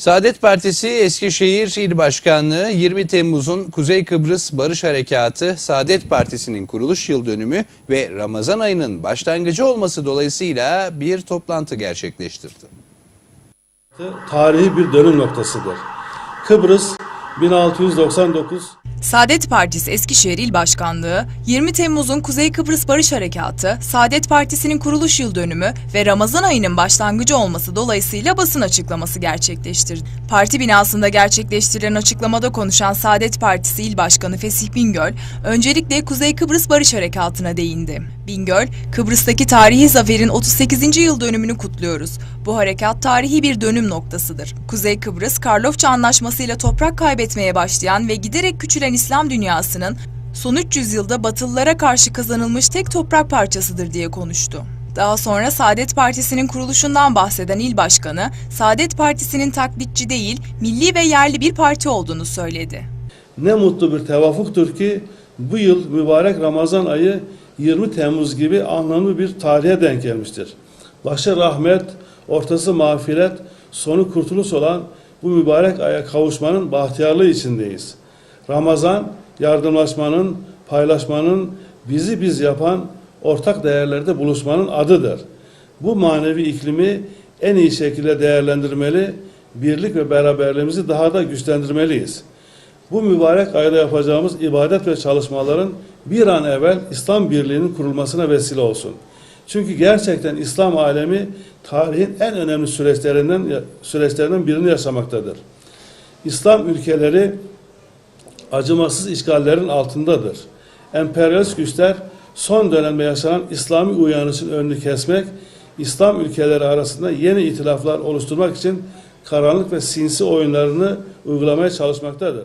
Saadet Partisi Eskişehir İl Başkanlığı 20 Temmuz'un Kuzey Kıbrıs Barış Harekatı Saadet Partisi'nin kuruluş yıl dönümü ve Ramazan ayının başlangıcı olması dolayısıyla bir toplantı gerçekleştirdi. tarihi bir dönüm noktasıdır. Kıbrıs 1699 Saadet Partisi Eskişehir İl Başkanlığı, 20 Temmuz'un Kuzey Kıbrıs Barış Harekatı, Saadet Partisi'nin kuruluş yıl dönümü ve Ramazan ayının başlangıcı olması dolayısıyla basın açıklaması gerçekleştirdi. Parti binasında gerçekleştirilen açıklamada konuşan Saadet Partisi İl Başkanı Fesih Bingöl, öncelikle Kuzey Kıbrıs Barış Harekatı'na değindi. Bingöl, Kıbrıs'taki tarihi zaferin 38. yıl dönümünü kutluyoruz. Bu harekat tarihi bir dönüm noktasıdır. Kuzey Kıbrıs, Karlofça Anlaşması'yla toprak kaybetmeye başlayan ve giderek küçülen İslam dünyasının son 300 yılda Batılılara karşı kazanılmış tek toprak parçasıdır diye konuştu. Daha sonra Saadet Partisi'nin kuruluşundan bahseden il başkanı, Saadet Partisi'nin taklitçi değil, milli ve yerli bir parti olduğunu söyledi. ne mutlu bir tevafuktur ki bu yıl mübarek Ramazan ayı 20 Temmuz gibi anlamlı bir tarihe denk gelmiştir. Başı rahmet, ortası mağfiret, sonu kurtuluş olan bu mübarek aya kavuşmanın bahtiyarlığı içindeyiz. Ramazan, yardımlaşmanın, paylaşmanın, bizi biz yapan ortak değerlerde buluşmanın adıdır. Bu manevi iklimi en iyi şekilde değerlendirmeli, birlik ve beraberliğimizi daha da güçlendirmeliyiz. Bu mübarek ayda yapacağımız ibadet ve çalışmaların bir an evvel İslam birliğinin kurulmasına vesile olsun. Çünkü gerçekten İslam alemi tarihin en önemli süreçlerinden süreçlerinden birini yaşamaktadır. İslam ülkeleri acımasız işgallerin altındadır. Emperyalist güçler son dönemde yaşanan İslami uyanışın önünü kesmek, İslam ülkeleri arasında yeni itilaflar oluşturmak için karanlık ve sinsi oyunlarını uygulamaya çalışmaktadır.